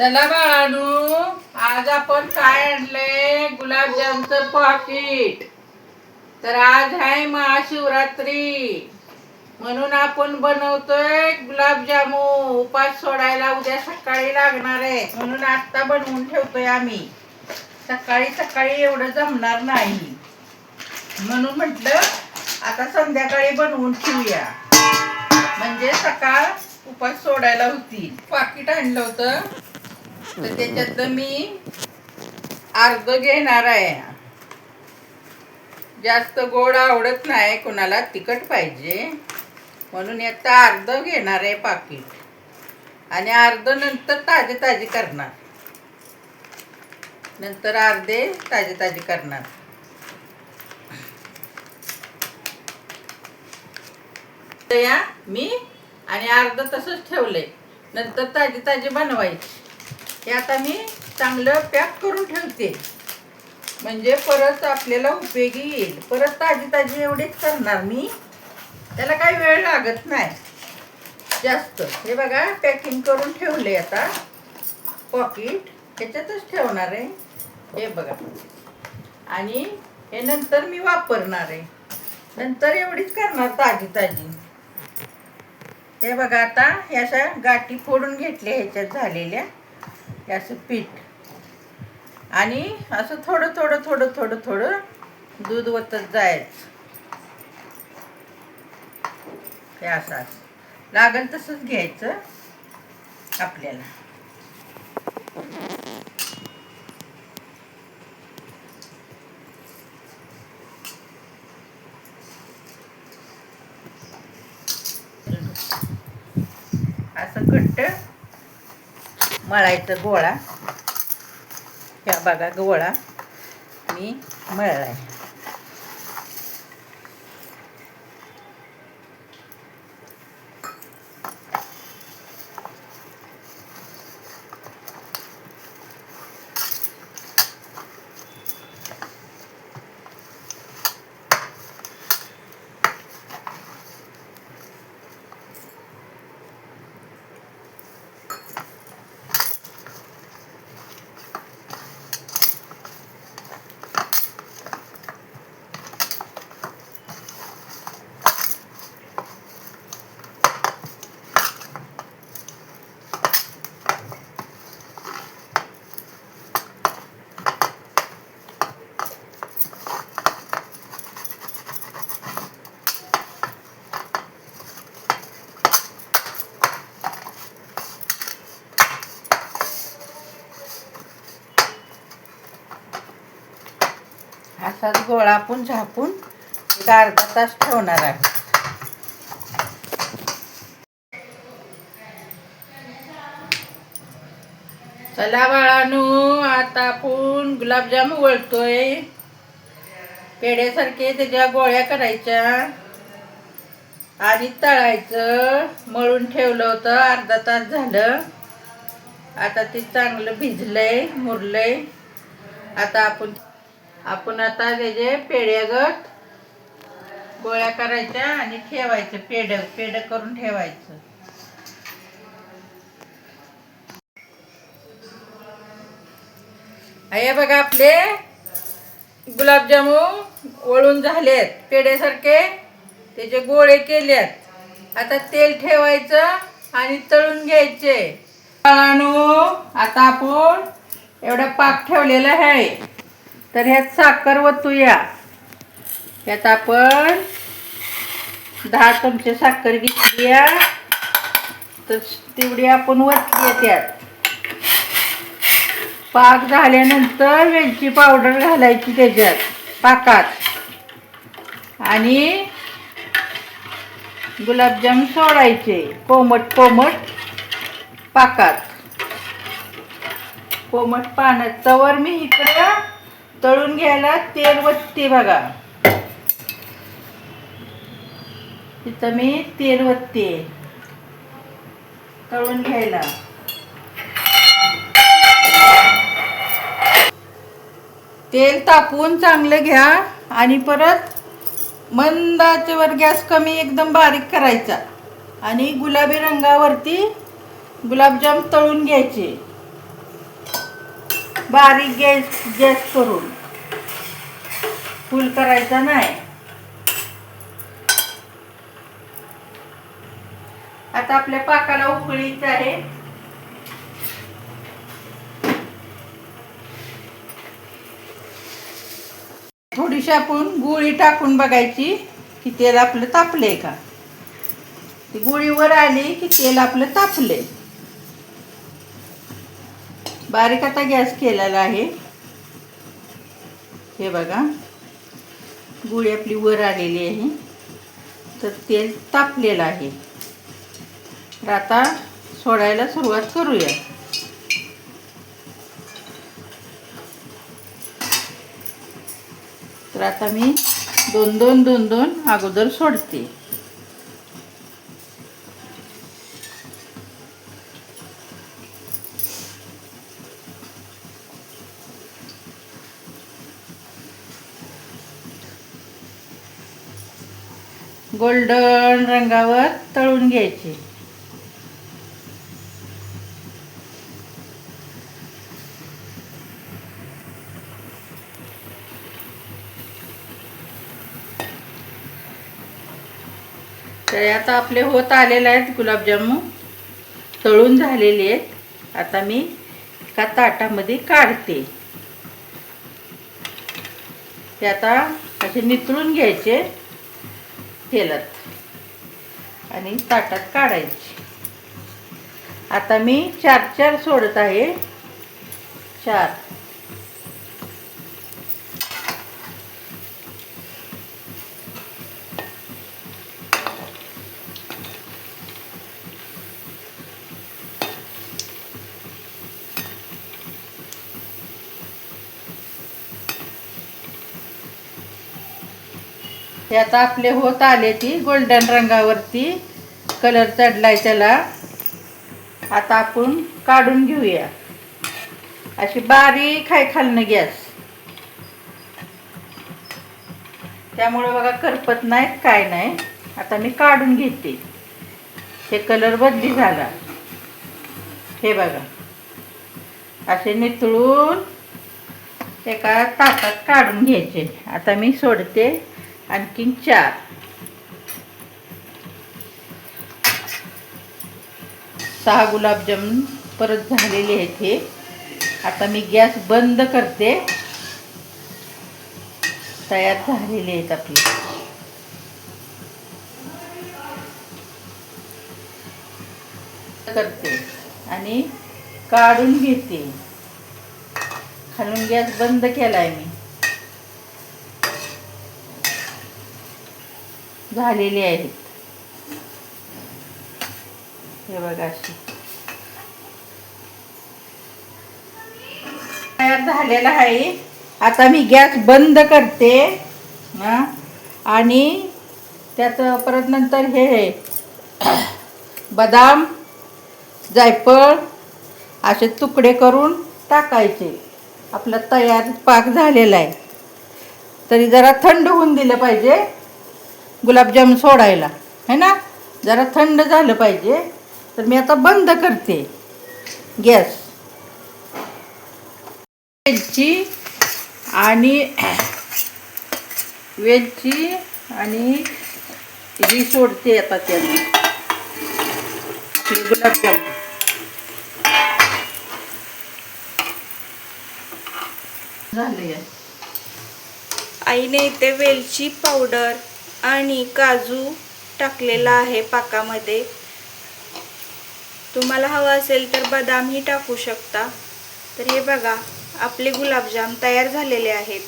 चला बाळानू आज आपण काय आणलंय? गुलाबजामचं पॉकेट तर आज आहे महाशिवरात्री. म्हणून आपण बनवतोय गुलाबजामू. उपास सोडायला उद्या सकाळी लागणार आहे. म्हणून आत्ता बनवून ठेवतोय आम्ही. सकाळी सकाळी एवढं जमणार नाही. म्हणून म्हटलं आता संध्याकाळी बनवून ठेवूया. म्हणजे सकाळ उपास सोडायला होती. पाकिट आणलं होतं. तर त्याच्यातलं मी अर्ध घेणार आहे. जास्त गोड आवडत नाही कोणाला तिखट पाहिजे. म्हणून आता अर्ध घेणार आहे पाकिट. आणि अर्ध नंतर ताजे ताजे करणार. नंतर अर्धे ताजे ताजे करणार. या मी आणि अर्ध तसंच ठेवलंय. नंतर ताजी ताजी बनवायची. हे आता मी चांगलं पॅक करून ठेवते. म्हणजे परत आपल्याला उपयोगी येईल. परत ताजी ताजी एवढीच करणार मी. त्याला काही वेळ लागत नाही. जास्त. हे बघा पॅकिंग करून ठेवले आता. पॉकेट. ह्याच्यातच ठेवणार आहे. हे बघा. आणि हे नंतर मी वापरणार आहे. नंतर एवढीच करणार ताजी ताजी हे बघा आता ह्या अशा गाठी फोडून घेतल्या ह्याच्यात झालेल्या. हे असं पीठ. आणि असं थोडं थोडं थोडं थोडं थोडं दूध ओतत जायचं. हे असं असं. लागेल तसंच घ्यायचं आपल्याला असं घट्ट मळायचं गोळा. ह्या बघा गोळा मी मळलाय. असाच गोळा आपण झाकून एक अर्धा तास ठेवणार आहे. चला बाळानू आता आपण गुलाबजाम वळतोय पेढ्यासारखे त्याच्या गोळ्या करायच्या. आणि तळायचं मळून ठेवलं होतं अर्धा तास झालं. आता ते चांगलं भिजलंय मुरलंय. आता आपण आपण आता त्याचे पेढ्यागत गोळ्या करायच्या आणि ठेवायचं पेढ पेढ करून ठेवायचं. हे बघा आपले गुलाबजामू वळून झालेत पेढ्यासारखे. त्याचे गोळे केलेत. आता तेल ठेवायचं आणि तळून घ्यायचे. आता आपण एवढा पाक ठेवलेला आहे. तर ह्यात साखर वतूया. ह्यात आपण दहा चमचे साखर घेतली तर तेवढी आपण वतली त्यात. पाक झाल्यानंतर वेलची पावडर घालायची त्याच्यात पाकात. आणि गुलाबजाम सोडायचे कोमट कोमट पाकात. कोमट पाण्यात तवर मी इकडं तळून घ्यायला तेल वत्ती बघा. तिथं मी तेल वतते तळून घ्यायला. तेल तापवून चांगलं घ्या आणि परत मंदाच्यावर गॅस कमी एकदम बारीक करायचा. आणि गुलाबी रंगावरती गुलाबजाम तळून घ्यायचे. बारीक गॅस गॅस करून. फुल करायचा नाही. आता आपल्या पाकाला उकळीच आहे. थोडीशी आपण गुळी टाकून बघायची की तेल आपलं तापले का. ती गुळी वर आली की तेल आपलं तापले बारीक आता गॅस केलेला आहे. हे बघा. गुळी आपली वर आलेली आहे. तर तेल तापलेलं आहे. तर आता सोडायला सुरुवात करूया. तर आता मी दोन दोन दोन दोन अगोदर सोडते. गोल्डन रंगावर तळून घ्यायचे. तर आता आपले होत आलेले आहेत गुलाबजामून तळून झालेले आहेत. आता मी एका ताटामध्ये काढते. ते आता असे नितळून घ्यायचे. तेलात. आणि ताटात काढायची. आता मी चार चार सोडत आहे. चार. हे आता आपले होत आले ती गोल्डन रंगावरती. कलर चढलाय त्याला. आता आपण काढून घेऊया. अशी बारीक आहे खालनं गॅस. त्यामुळे बघा करपत नाहीत काय नाही. आता मी काढून घेते. हे कलर बदली झाला. हे बघा. असे नितळून एका ताटात काढून घ्यायचे. आता मी सोडते. आणखीन चार. सहा गुलाबजामुन परत झालेले आहेत हे. आता मी गॅस बंद करते. तयार झालेले आहेत आपले. करते आणि काढून घेते. खालून गॅस बंद केलाय मी. झालेले आहेत. हे बघा अशी. तयार झालेला आहे. आता मी गॅस बंद करते आणि त्यात परत नंतर हे. बदाम जायफळ असे तुकडे करून टाकायचे. आपला तयार पाक झालेला आहे. तरी जरा थंड होऊन दिलं पाहिजे. गुलाबजाम सोडायला. है ना? जरा थंड झालं पाहिजे. तर मी आता बंद करते. गॅस. वेलची आणि वेलची आणि ही सोडते आता त्यात गुलाबजाम झाले आईने इथे वेलची पावडर आणि काजू टाकलेला आहे पाकामध्ये. तुम्हाला हवं असेल तर बदामही टाकू शकता. तर हे बघा आपले गुलाबजाम तयार झालेले आहेत.